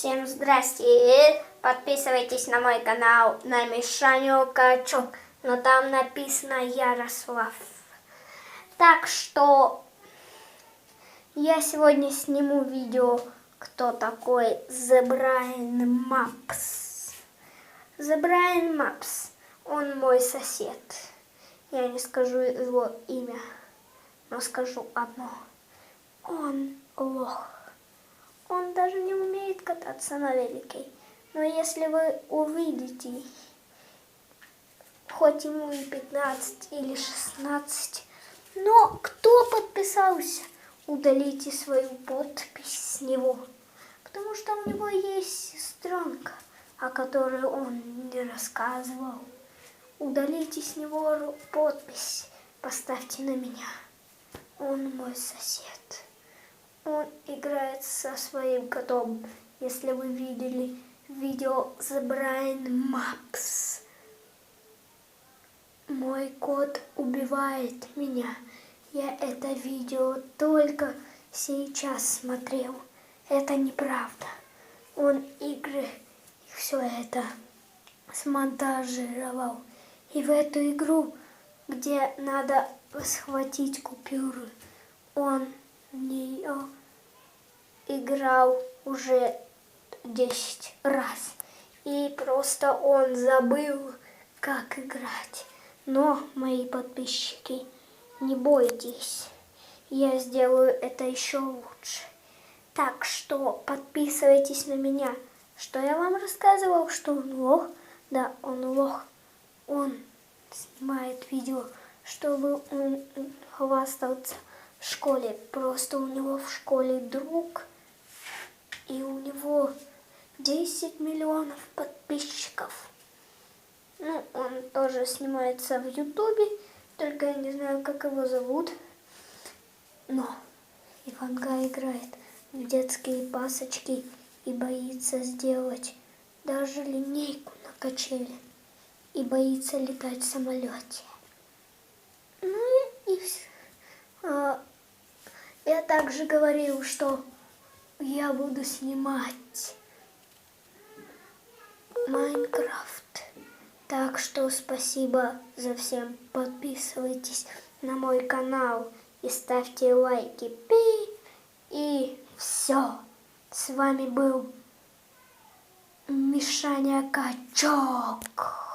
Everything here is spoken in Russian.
Всем здрасте! Подписывайтесь на мой канал на Мишаню Качок. Но там написано Ярослав. Так что я сегодня сниму видео, кто такой The Brian Maps. The Brian Maps. Он мой сосед. Я не скажу его имя, но скажу одно. Он лох. Даже не умеет кататься на велике. Но если вы увидите, хоть ему и 15 или 16, но кто подписался, удалите свою подпись с него. Потому что у него есть сестренка, о которой он не рассказывал. Удалите с него подпись, поставьте на меня. Он мой сосед. Он играет со своим котом. Если вы видели видео The Brian Maps. Мой кот убивает меня. Я это видео только сейчас смотрел. Это неправда. Он игры и все это смонтажировал. И в эту игру, где надо схватить купюры, он играл уже 10 раз. И просто он забыл, как играть. Но, мои подписчики, не бойтесь, я сделаю это еще лучше. Так что подписывайтесь на меня. Что я вам рассказывал, что он лох? Да, он лох. Он снимает видео, чтобы он хвастался в школе. Просто у него в школе друг, и у него 10 миллионов подписчиков. Ну, он тоже снимается в Ютубе, только я не знаю, как его зовут. Но Иванга играет в детские пасочки и боится сделать даже линейку на качели. И боится летать в самолете. Ну и, и. А, я также говорил, что я буду снимать Майнкрафт. Так что спасибо за всем. Подписывайтесь на мой канал и ставьте лайки. Пи! И все. С вами был Мишаня Качок.